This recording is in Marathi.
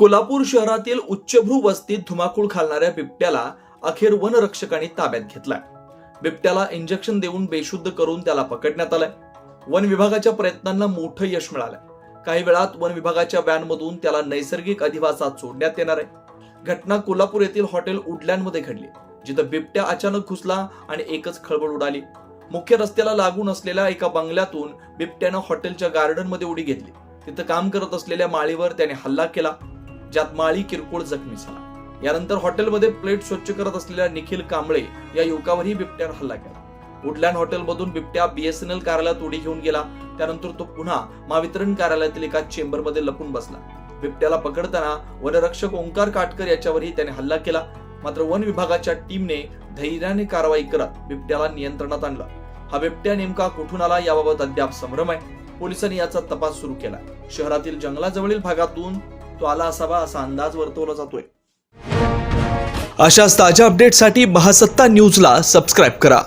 कोल्हापूर शहरातील उच्चभ्रू वस्तीत धुमाकूळ घालणाऱ्या बिबट्याला अखेर वनरक्षकांनी ताब्यात घेतलाय. बिबट्याला इंजेक्शन देऊन बेशुद्ध करून त्याला पकडण्यात आलंय. वन विभागाच्या प्रयत्नांना मोठं यश मिळालंय. काही वेळात वन विभागाच्या व्हॅनमधून त्याला नैसर्गिक अधिवासात सोडण्यात येणार आहे. घटना कोल्हापूर येथील हॉटेल उडलँड घडली जिथं बिबट्या अचानक घुसला आणि एकच खळबळ उडाली. मुख्य रस्त्याला लागून असलेल्या एका बंगल्यातून बिबट्यानं हॉटेलच्या गार्डनमध्ये उडी घेतली. तिथं काम करत असलेल्या माळीवर त्याने हल्ला केला. ज्यात माळी किरकोळ जखमी झाला. यानंतर हॉटेलमध्ये प्लेट स्वच्छ करत असलेल्या निखिल कांबळे या युवकावरही बिबट्यावर हल्ला केला. वुडलँड हॉटेलमधून बिबट्या बीएसएनएल कार्यालयात उडी घेऊन गेला. त्यानंतर तो पुन्हा महावितरण कार्यालयातील एका चेंबरमध्ये लपून बसला. बिबट्याला पकडताना वनरक्षक ओंकार काटकर याच्यावरही त्याने हल्ला केला. मात्र वन विभागाच्या टीमने धैर्याने कारवाई करत बिबट्याला नियंत्रणात आणला. हा बिबट्या नेमका कुठून आला याबाबत अद्याप संभ्रम आहे. पोलिसांनी याचा तपास सुरू केला. शहरातील जंगलाजवळील भागातून तो आला असावा असा अंदाज वर्तवला जातोय. अशाच ताज्या अपडेटसाठी महासत्ता न्यूजला सबस्क्राईब करा.